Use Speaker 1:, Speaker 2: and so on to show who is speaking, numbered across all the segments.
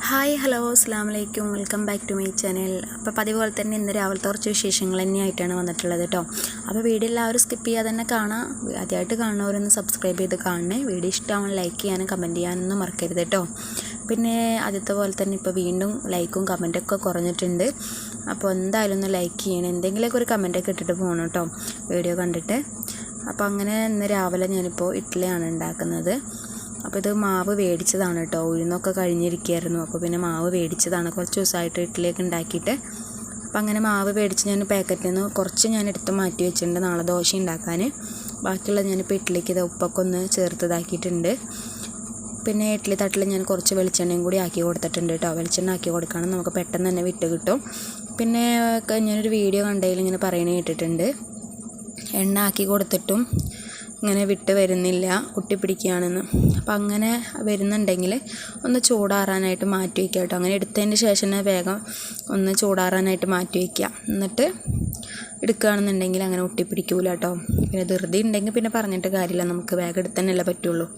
Speaker 1: Hi hello അസ്സാം വലൈക്കും welcome back to my channel. അപ്പോൾ പതിവ് പോലെ തന്നെ ഇന്ന് രാവിലത്തെ കുറച്ച് വിശേഷങ്ങൾ തന്നെയായിട്ടാണ് വന്നിട്ടുള്ളത് കേട്ടോ അപ്പോൾ വീഡിയോ എല്ലാവരും സ്കിപ്പ് ചെയ്യാതെ തന്നെ കാണാം. ആദ്യമായിട്ട് കാണുന്നവരൊന്ന് സബ്സ്ക്രൈബ് ചെയ്ത് കാണണേ. വീഡിയോ ഇഷ്ടമാണ് ലൈക്ക് ചെയ്യാനും കമന്റ് ചെയ്യാനൊന്നും മറക്കരുത് കേട്ടോ പിന്നെ ആദ്യത്തെ പോലെ തന്നെ ഇപ്പോൾ വീണ്ടും ലൈക്കും കമന്റൊക്കെ കുറഞ്ഞിട്ടുണ്ട്. അപ്പോൾ എന്തായാലും ഒന്ന് ലൈക്ക് ചെയ്യണം. എന്തെങ്കിലുമൊക്കെ ഒരു കമന്റൊക്കെ ഇട്ടിട്ട് പോകണം കേട്ടോ വീഡിയോ കണ്ടിട്ട്. അപ്പോൾ അങ്ങനെ ഇന്ന് രാവിലെ ഞാനിപ്പോൾ ഇഡ്ഡലിയാണ് ഉണ്ടാക്കുന്നത്. അപ്പോൾ ഇത് മാവ് മേടിച്ചതാണ് കേട്ടോ. ഉഴുന്നൊക്കെ കഴിഞ്ഞിരിക്കുകയായിരുന്നു. അപ്പോൾ പിന്നെ മാവ് മേടിച്ചതാണ് കുറച്ച് ദിവസമായിട്ട് ഇഡ്ഡലിയൊക്കെ ഉണ്ടാക്കിയിട്ട്. അപ്പം അങ്ങനെ മാവ് മേടിച്ച് ഞാൻ പാക്കറ്റിൽ നിന്ന് കുറച്ച് ഞാൻ എടുത്ത് മാറ്റി വെച്ചിട്ടുണ്ട്. നാളെ ദോശ ഉണ്ടാക്കാൻ ബാക്കിയുള്ള ഞാനിപ്പോൾ ഇഡ്ഡലിക്ക് ഇത് ഉപ്പൊക്കെ ഒന്ന് ചേർത്തതാക്കിയിട്ടുണ്ട്. പിന്നെ ഇഡ്ഡലി തട്ടിൽ ഞാൻ കുറച്ച് വെളിച്ചെണ്ണയും കൂടി ആക്കി കൊടുത്തിട്ടുണ്ട് കേട്ടോ. വെളിച്ചെണ്ണ ആക്കി കൊടുക്കുകയാണെങ്കിൽ നമുക്ക് പെട്ടെന്ന് തന്നെ വിട്ട് കിട്ടും. പിന്നെ ഞാനൊരു വീഡിയോ കണ്ടതിൽ ഇങ്ങനെ പറയണ കേട്ടിട്ടുണ്ട്. എണ്ണ ആക്കി കൊടുത്തിട്ടും ഇങ്ങനെ വിട്ട് വരുന്നില്ല കുട്ടി പിടിക്കുകയാണെന്ന്. അപ്പം അങ്ങനെ വരുന്നുണ്ടെങ്കിൽ ഒന്ന് ചൂടാറാനായിട്ട് മാറ്റി വയ്ക്കുക കേട്ടോ. അങ്ങനെ എടുത്തതിന് ശേഷം തന്നെ വേഗം ഒന്ന് ചൂടാറാനായിട്ട് മാറ്റി വയ്ക്കുക. എന്നിട്ട് എടുക്കുകയാണെന്നുണ്ടെങ്കിൽ അങ്ങനെ ഒട്ടിപ്പിടിക്കൂല കേട്ടോ. പിന്നെ ധൃതി ഉണ്ടെങ്കിൽ പിന്നെ പറഞ്ഞിട്ട് കാര്യമില്ല. നമുക്ക് വേഗം എടുത്തന്നെയല്ലേ പറ്റുള്ളൂ.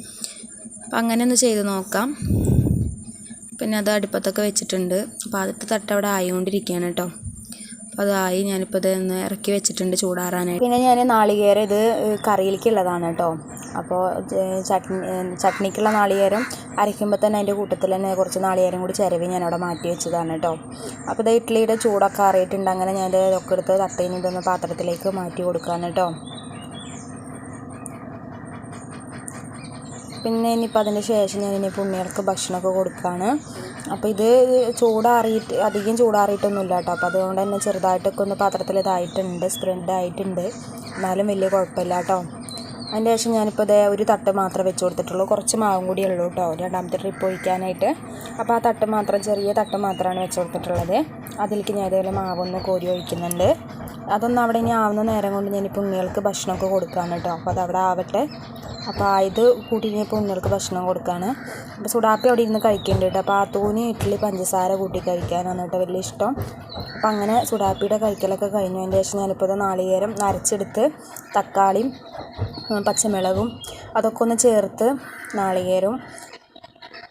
Speaker 1: അപ്പം അങ്ങനെ ഒന്ന് ചെയ്ത് നോക്കാം. പിന്നെ അത് അടുപ്പത്തൊക്കെ വെച്ചിട്ടുണ്ട്. അപ്പോൾ ആദ്യത്തെ തട്ട് അവിടെ ആയിക്കൊണ്ടിരിക്കുകയാണ് കേട്ടോ. അപ്പോൾ അതായി ഞാനിപ്പോൾ ഇത് ഇറക്കി വെച്ചിട്ടുണ്ട് ചൂടാറാനായിട്ട്. പിന്നെ ഞാൻ നാളികേരം ഇത് കറിയിലേക്കുള്ളതാണ് കേട്ടോ. അപ്പോൾ ചട്നി ചട്നിക്കുള്ള നാളികേരം അരയ്ക്കുമ്പോൾ തന്നെ അതിന്റെ കൂട്ടത്തിൽ തന്നെ കുറച്ച് നാളികേരം കൂടി ചിരവി ഞാൻ അവിടെ മാറ്റി വെച്ചതാണ് കേട്ടോ. അപ്പോൾ ഇത് ഇഡ്ഡലിയുടെ ചൂടൊക്കെ അറിയിട്ടുണ്ട്. അങ്ങനെ ഞാൻ ഇതൊക്കെ എടുത്ത് തട്ടയിൽ നിന്ന് ഇതൊന്ന് പാത്രത്തിലേക്ക് മാറ്റി കൊടുക്കുകയാണ് കേട്ടോ. പിന്നെ ഇനിയിപ്പോൾ അതിന് ശേഷം ഞാൻ ഇനി ഉണ്ണികൾക്ക് ഭക്ഷണമൊക്കെ കൊടുക്കുകയാണ് അപ്പോൾ ഇത് ചൂടാറിയിട്ട് അധികം ചൂടാറിയിട്ടൊന്നുമില്ല കേട്ടോ. അപ്പോൾ അതുകൊണ്ട് തന്നെ ചെറുതായിട്ടൊക്കെ ഒന്ന് പാത്രത്തിൽ ഇതായിട്ടുണ്ട് സ്പ്രെഡ് ആയിട്ടുണ്ട്. എന്നാലും വലിയ കുഴപ്പമില്ല കേട്ടോ. അതിന്റെ ശേഷം ഞാനിപ്പോൾ ഇതേ ഒരു തട്ട് മാത്രമേ വെച്ച് കൊടുത്തിട്ടുള്ളൂ. കുറച്ച് മാവും കൂടി ഉള്ളൂ കേട്ടോ. രണ്ടാമത്തെ ട്രിപ്പ് ഒഴിക്കാനായിട്ട്. അപ്പോൾ ആ തട്ട് മാത്രം ചെറിയ തട്ട് മാത്രമാണ് വെച്ച് കൊടുത്തിട്ടുള്ളത്. അതിലേക്ക് ഞാൻ ഇതേപോലെ മാവൊന്ന് കോരി ഒഴിക്കുന്നുണ്ട്. അതൊന്നും അവിടെ ഇനി ആവുന്ന നേരം കൊണ്ട് ഞാനിപ്പോൾ ഉണ്ണികൾക്ക് ഭക്ഷണമൊക്കെ കൊടുക്കുകയാണ് കേട്ടോ. അപ്പോൾ അതവിടെ ആവട്ടെ. അപ്പോൾ ഇത് കൂട്ടി ഇപ്പോൾ ഉണ്ണികൾക്ക് ഭക്ഷണം കൊടുക്കുകയാണ് അപ്പോൾ സുഡാപ്പി അവിടെ ഇരുന്ന് കഴിക്കുന്നുണ്ട് കേട്ടോ. അപ്പോൾ ആ തൂനി ഇഡ്ഡലി പഞ്ചസാര കൂട്ടി കഴിക്കാനാണ് കേട്ടോ വലിയ ഇഷ്ടം. അപ്പോൾ അങ്ങനെ സുഡാപ്പിയുടെ കഴിക്കലൊക്കെ കഴിഞ്ഞു. ശേഷം ഞാനിപ്പോൾ ഇത് നാളികേരം നരച്ചെടുത്ത് തക്കാളിയും പച്ചമുളകും അതൊക്കെ ഒന്ന് ചേർത്ത് നാളികേരവും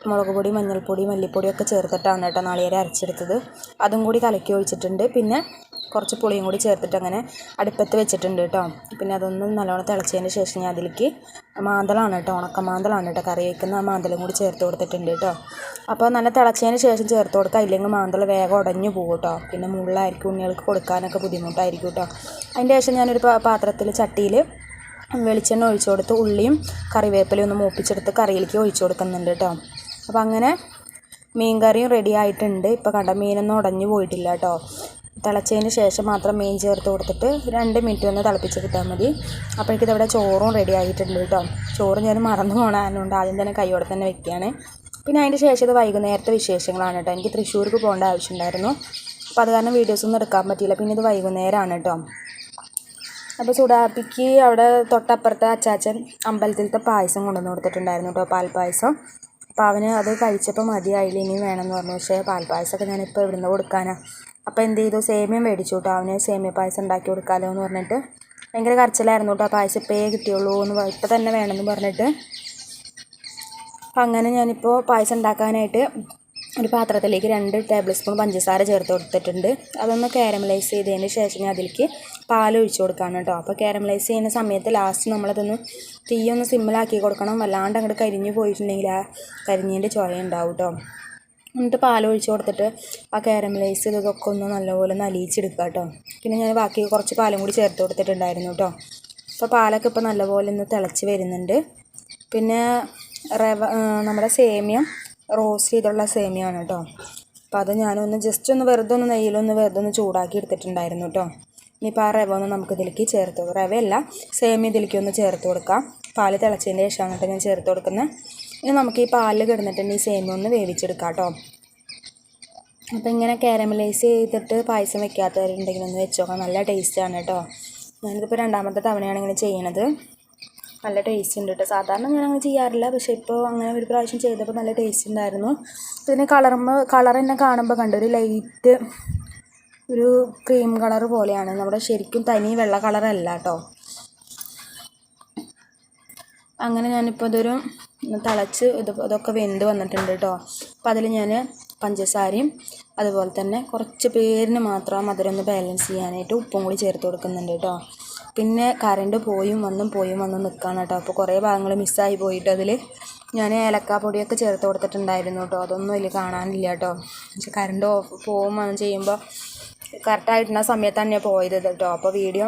Speaker 1: മുളക് പൊടി മഞ്ഞൾപ്പൊടി മല്ലിപ്പൊടിയൊക്കെ ചേർത്തിട്ടാണ് കേട്ടോ നാളികേരം അരച്ചെടുത്തത്. അതും കൂടി കലക്കി ഒഴിച്ചിട്ടുണ്ട്. പിന്നെ കുറച്ച് പുളിയും കൂടി ചേർത്തിട്ട് അങ്ങനെ അടുപ്പത്ത് വെച്ചിട്ടുണ്ട് കേട്ടോ. പിന്നെ അതൊന്ന് നല്ലോണം തിളച്ചതിന് ശേഷം ഞാൻ അതിലേക്ക് മാന്തളാണ് കേട്ടോ ഉണക്ക മാന്തലാണ് കേട്ടോ. കറി വയ്ക്കുന്ന ആ മാന്തളും കൂടി ചേർത്ത് കൊടുത്തിട്ടുണ്ട് കേട്ടോ. അപ്പോൾ നല്ല തിളച്ചതിന് ശേഷം ചേർത്ത് കൊടുക്കുക. ഇല്ലെങ്കിൽ മാന്തൾ വേഗം ഉടഞ്ഞു പോകും കേട്ടോ. പിന്നെ മുള്ളായിരിക്കും ഉണ്ണികൾക്ക് കൊടുക്കാനൊക്കെ ബുദ്ധിമുട്ടായിരിക്കും കേട്ടോ. അതിന്റെ ശേഷം ഞാനൊരു പാത്രത്തിൽ ചട്ടിയിൽ വെളിച്ചെണ്ണ ഒഴിച്ചു കൊടുത്ത് ഉള്ളിയും കറിവേപ്പിലയും ഒന്ന് മൂപ്പിച്ചെടുത്ത് കറിയിലേക്ക് ഒഴിച്ചു കൊടുക്കുന്നുണ്ട് കേട്ടോ. അപ്പോൾ അങ്ങനെ മീൻ കറിയും റെഡി ആയിട്ടുണ്ട്. ഇപ്പോൾ കണ്ട മീനൊന്നും ഉടഞ്ഞു പോയിട്ടില്ല കേട്ടോ. തിളച്ചതിന് ശേഷം മാത്രം മീൻ ചേർത്ത് കൊടുത്തിട്ട് രണ്ട് മിനിറ്റ് ഒന്ന് തിളപ്പിച്ച് കിട്ടാൽ മതി. അപ്പോഴേക്കും ഇതവിടെ ചോറും റെഡി ആയിട്ടുണ്ട് കേട്ടോ. ചോറ് ഞാൻ മറന്നു പോകണമായതുകൊണ്ട് ആദ്യം തന്നെ കൈയോടെ തന്നെ വെക്കുകയാണ് പിന്നെ അതിന്റെ ശേഷം ഇത് വൈകുന്നേരത്തെ വിശേഷങ്ങളാണ് കേട്ടോ. എനിക്ക് തൃശ്ശൂർക്ക് പോകേണ്ട ആവശ്യമുണ്ടായിരുന്നു. അപ്പോൾ അത് കാരണം വീഡിയോസൊന്നും എടുക്കാൻ പറ്റിയില്ല. പിന്നെ ഇത് വൈകുന്നേരമാണ് കേട്ടോ. അപ്പോൾ സുഡാപ്പിക്ക് അവിടെ തൊട്ടപ്പുറത്തെ അച്ചാച്ചൻ അമ്പലത്തിലത്തെ പായസം കൊണ്ടുവന്ന് കൊടുത്തിട്ടുണ്ടായിരുന്നു കേട്ടോ പാൽപ്പായസം. അപ്പോൾ അവന് അത് കഴിച്ചപ്പോൾ മതിയായില്ല ഇനിയും വേണമെന്ന് പറഞ്ഞു. പക്ഷേ പാൽപ്പായസമൊക്കെ ഞാനിപ്പോൾ ഇവിടുന്ന് കൊടുക്കാനാണ് അപ്പോൾ എന്ത് ചെയ്തു? സേമിയ മേടിച്ചു കേട്ടോ അവന് സേമിയ പായസം ഉണ്ടാക്കി കൊടുക്കാമല്ലോ എന്ന് പറഞ്ഞിട്ട്. ഭയങ്കര കരച്ചിലായിരുന്നു കേട്ടോ പായസം ഇപ്പേ കിട്ടിയുള്ളൂ എന്ന് ഇപ്പം തന്നെ വേണമെന്ന് പറഞ്ഞിട്ട്. അങ്ങനെ ഞാനിപ്പോൾ പായസം ഉണ്ടാക്കാനായിട്ട് ഒരു പാത്രത്തിലേക്ക് രണ്ട് ടേബിൾ സ്പൂൺ പഞ്ചസാര ചേർത്ത് കൊടുത്തിട്ടുണ്ട്. അതൊന്ന് കാരമലൈസ് ചെയ്തതിന് ശേഷം ഞാൻ അതിലേക്ക് പാൽ ഒഴിച്ചു കൊടുക്കുകയാണ് കേട്ടോ. അപ്പോൾ കാരമലൈസ് ചെയ്യുന്ന സമയത്ത് ലാസ്റ്റ് നമ്മളതൊന്ന് തീയൊന്ന് സിമ്മിലാക്കി കൊടുക്കണം. വല്ലാണ്ട് അങ്ങോട്ട് കരിഞ്ഞു പോയിട്ടുണ്ടെങ്കിൽ ആ കരിഞ്ഞതിന്റെ ചുവ ഉണ്ടാവും കേട്ടോ. എന്നിട്ട് പാൽ ഒഴിച്ച് കൊടുത്തിട്ട് ആ കാരമലൈസ് ഇതൊക്കെ ഒന്ന് നല്ലപോലെ ഒന്ന് അലിയിച്ചെടുക്കുക കേട്ടോ. പിന്നെ ഞാൻ ബാക്കി കുറച്ച് പാലും കൂടി ചേർത്ത് കൊടുത്തിട്ടുണ്ടായിരുന്നു കേട്ടോ. അപ്പോൾ പാലൊക്കെ ഇപ്പോൾ നല്ലപോലെ ഒന്ന് തിളച്ച് വരുന്നുണ്ട്. പിന്നെ റവ നമ്മുടെ സേമിയം റോസ്റ്റ് ചെയ്തുള്ള സേമിയാണ് കേട്ടോ. അപ്പോൾ അത് ഞാനൊന്ന് ജസ്റ്റ് ഒന്ന് വെറുതെ ഒന്ന് നെയ്യിലൊന്ന് വെറുതെ ഒന്ന് ചൂടാക്കി എടുത്തിട്ടുണ്ടായിരുന്നു കേട്ടോ. ഇനിയിപ്പോൾ ആ റവ ഒന്ന് നമുക്ക് ഇതിലേക്ക് ചേർത്ത് കൊടുക്കാം. റവയല്ല സേമിയ ഇതിലേക്ക് ഒന്ന് ചേർത്ത് കൊടുക്കാം. പാൽ തിളച്ചതിന്റെ ശേഷമാണ് കേട്ടോ ഞാൻ ചേർത്ത് കൊടുക്കുന്നത്. ഇനി നമുക്ക് ഈ പാലിൽ കിടന്നിട്ടുണ്ട് ഈ സേമിയ ഒന്ന് വേവിച്ചെടുക്കാം കേട്ടോ. അപ്പോൾ ഇങ്ങനെ കാരമലൈസ് ചെയ്തിട്ട് പായസം വെക്കാത്തവരുണ്ടെങ്കിൽ ഒന്ന് വെച്ച് നോക്കാം. നല്ല ടേസ്റ്റാണ് കേട്ടോ. ഞാനിതിപ്പോൾ രണ്ടാമത്തെ തവണയാണ് ഇങ്ങനെ ചെയ്യണത്. നല്ല ടേസ്റ്റ് ഉണ്ട് കേട്ടോ. സാധാരണ ഞാൻ അങ്ങനെ ചെയ്യാറില്ല. പക്ഷേ ഇപ്പോൾ അങ്ങനെ ഒരു പ്രാവശ്യം ചെയ്തപ്പോൾ നല്ല ടേസ്റ്റ് ഉണ്ടായിരുന്നു. പിന്നെ കളറുമ്പോൾ കളർ തന്നെ കാണുമ്പോൾ കണ്ടു? ഒരു ലൈറ്റ് ഒരു ക്രീം കളർ പോലെയാണ്. നമ്മുടെ ശരിക്കും തനി വെള്ള കളറല്ല കേട്ടോ അങ്ങനെ ഞാനിപ്പോൾ ഇതൊരു തിളച്ച് ഇത് ഇതൊക്കെ വെന്ത് വന്നിട്ടുണ്ട് കേട്ടോ അപ്പം അതിൽ ഞാൻ പഞ്ചസാരയും അതുപോലെ തന്നെ കുറച്ച് പേരിന് മാത്രം മധുരം ഒന്ന് ബാലൻസ് ചെയ്യാനായിട്ട് ഉപ്പും കൂടി ചേർത്ത് കൊടുക്കുന്നുണ്ട് കേട്ടോ പിന്നെ കറണ്ട് പോയും വന്നും പോയും വന്നും നിൽക്കുകയാണ് കേട്ടോ അപ്പോൾ കുറേ ഭാഗങ്ങൾ മിസ്സായി പോയിട്ട് അതിൽ ഞാൻ ഏലക്കാപ്പൊടിയൊക്കെ ചേർത്ത് കൊടുത്തിട്ടുണ്ടായിരുന്നു കേട്ടോ അതൊന്നും അതിൽ കാണാനില്ല കേട്ടോ പക്ഷെ കറണ്ട് ഓഫ് പോകും ചെയ്യുമ്പോൾ കറക്റ്റായിട്ടുള്ള സമയത്ത് തന്നെയാണ് പോയത് കേട്ടോ അപ്പോൾ വീഡിയോ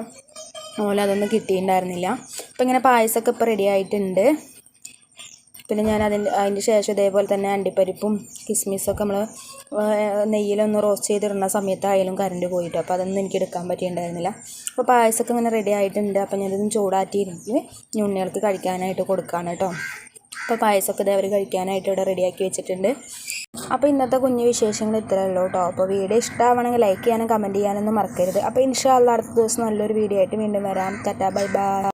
Speaker 1: അതുപോലെ അതൊന്നും കിട്ടിയിട്ടുണ്ടായിരുന്നില്ല. അപ്പോൾ ഇങ്ങനെ പായസമൊക്കെ ഇപ്പോൾ റെഡി ആയിട്ടുണ്ട്. പിന്നെ ഞാൻ അതിന്റെ അതിന്റെ ശേഷം ഇതേപോലെ തന്നെ അണ്ടിപ്പരിപ്പും കിസ്മിസൊക്കെ നമ്മൾ നെയ്യിലൊന്ന് റോസ്റ്റ് ചെയ്തിടുന്ന സമയത്തായാലും കറണ്ട് പോയിട്ട്. അപ്പോൾ അതൊന്നും എനിക്ക് എടുക്കാൻ പറ്റിയിട്ടുണ്ടായിരുന്നില്ല. അപ്പോൾ പായസമൊക്കെ ഇങ്ങനെ റെഡി ആയിട്ടുണ്ട്. അപ്പോൾ ഞാനിതൊന്ന് ചൂടാറ്റിയിരുന്ന് ഇനി ഉണ്ണികൾക്ക് കഴിക്കാനായിട്ട് കൊടുക്കുകയാണ് കേട്ടോ അപ്പോൾ പായസമൊക്കെ ഇതേ അവർ കഴിക്കാനായിട്ട് ഇവിടെ റെഡിയാക്കി വെച്ചിട്ടുണ്ട്. അപ്പോൾ ഇന്നത്തെ കുഞ്ഞു വിശേഷങ്ങൾ ഇത്രയേ ഉള്ളൂ കേട്ടോ അപ്പോൾ വീഡിയോ ഇഷ്ടമാവണമെങ്കിൽ ലൈക്ക് ചെയ്യാനും കമന്റ് ചെയ്യാനൊന്നും മറക്കരുത്. അപ്പോൾ ഇൻഷാല്ല അടുത്ത ദിവസം നല്ലൊരു വീഡിയോ ആയിട്ട് വീണ്ടും വരാം. Tata bye bye.